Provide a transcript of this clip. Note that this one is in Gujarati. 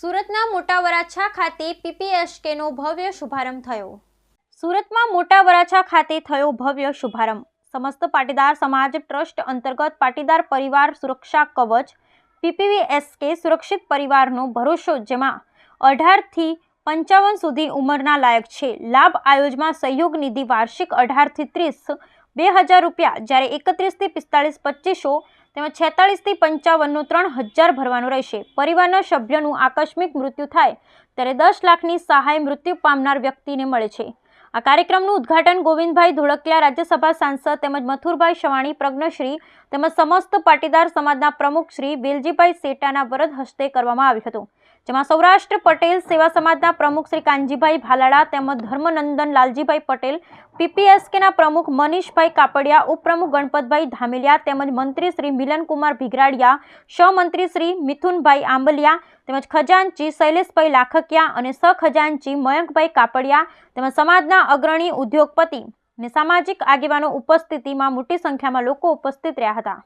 સુરતના મોટા વરાછા ખાતે પીપીએસકેનો ભવ્ય શુભારંભ થયો. સુરતમાં મોટા વરાછા ખાતે થયો ભવ્ય શુભારંભ. સમસ્ત પાટીદાર સમાજ ટ્રસ્ટ અંતર્ગત પાટીદાર પરિવાર સુરક્ષા કવચ, પીપીવીએસકે સુરક્ષિત પરિવારનો ભરોસો જેમાં અઢારથી પંચાવન સુધી ઉંમરના લાયક છે. લાભ આયોજમાં સહયોગ નિધિ વાર્ષિક અઢારથી ત્રીસ, બે હજાર રૂપિયા જ્યારે એકત્રીસથી પિસ્તાળીસ પચીસો તેમજ છેતાળીસથી પંચાવનનું ત્રણ હજાર ભરવાનું રહેશે. પરિવારના સભ્યનું આકસ્મિક મૃત્યુ થાય ત્યારે દસ લાખની સહાય મૃત્યુ પામનાર વ્યક્તિને મળે છે. આ કાર્યક્રમનું ઉદ્ઘાટન ગોવિંદભાઈ ધોળકિયા રાજ્યસભા સાંસદ તેમજ મથુરભાઈ શવાણી, પ્રજ્ઞશ્રી તેમજ સમસ્ત પાટીદાર સમાજના પ્રમુખ શ્રી વેલજીભાઈ સેટાના વરદ હસ્તે કરવામાં આવ્યું હતું. જેમાં સૌરાષ્ટ્ર પટેલ સેવા સમાજના પ્રમુખ શ્રી કાનજીભાઈ ભાલાડા તેમજ ધર્મનંદન લાલજીભાઈ પટેલ, પીપીએસકેના પ્રમુખ મનીષભાઈ કાપડિયા, ઉપપ્રમુખ ગણપતભાઈ ધામેલિયા તેમજ મંત્રી શ્રી મિલનકુમાર ભીગરાડિયા, સહમંત્રી શ્રી મિથુનભાઈ આંબલિયા તેમજ ખજાનચી શૈલેષભાઈ લાખકિયા અને સહખજાનચી મયંકભાઈ કાપડિયા તેમજ સમાજના અગ્રણી ઉદ્યોગપતિ અને સામાજિક આગેવાનો ઉપસ્થિતિમાં મોટી સંખ્યામાં લોકો ઉપસ્થિત રહ્યા હતા.